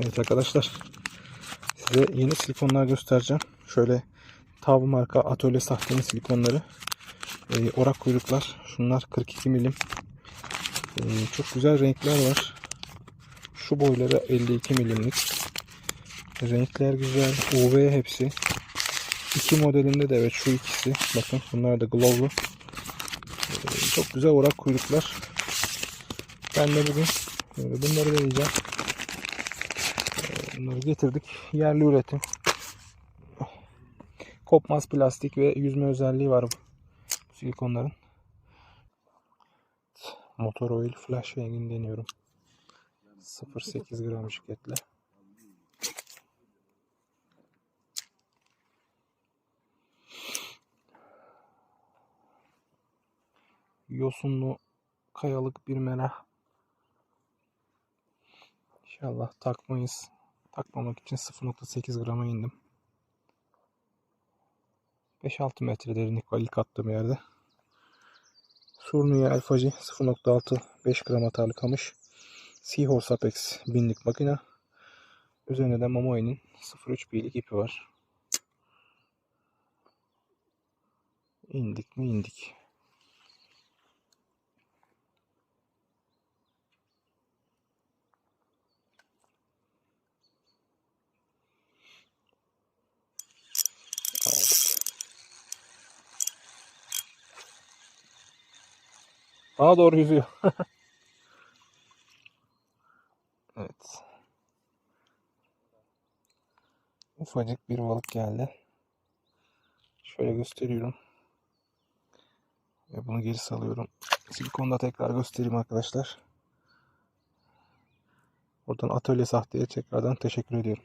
Evet arkadaşlar. Size yeni silikonlar göstereceğim. Şöyle Tav marka atölye sahtenin silikonları. Ee, orak kuyruklar. Şunlar 42 milim. Ee, çok güzel renkler var. Şu boyları 52 milimlik. Renkler güzel. UV hepsi. İki modelinde de evet şu ikisi. Bakın bunlar da glowlu. Ee, çok güzel orak kuyruklar. Ben de bugün e, bunları deneyeceğim. Bunları getirdik. Yerli üretim. Kopmaz plastik ve yüzme özelliği var bu silikonların. Motor oil flash rengini deniyorum. 0.8 gram şirketle. Yosunlu kayalık bir mera. İnşallah takmayız. Takmamak için 0.8 grama indim. 5-6 metre derinlik var attığım yerde. Surnuya Alfaci 0.6 5 gram atarlı kamış. Seahorse Apex binlik makine. Üzerine de Momoi'nin 0.3 birlik ipi var. İndik mi indik. Daha doğru yüzüyor. evet. Ufacık bir balık geldi. Şöyle gösteriyorum. Ve bunu geri salıyorum. Silikonda tekrar göstereyim arkadaşlar. Buradan atölye sahteye tekrardan teşekkür ediyorum.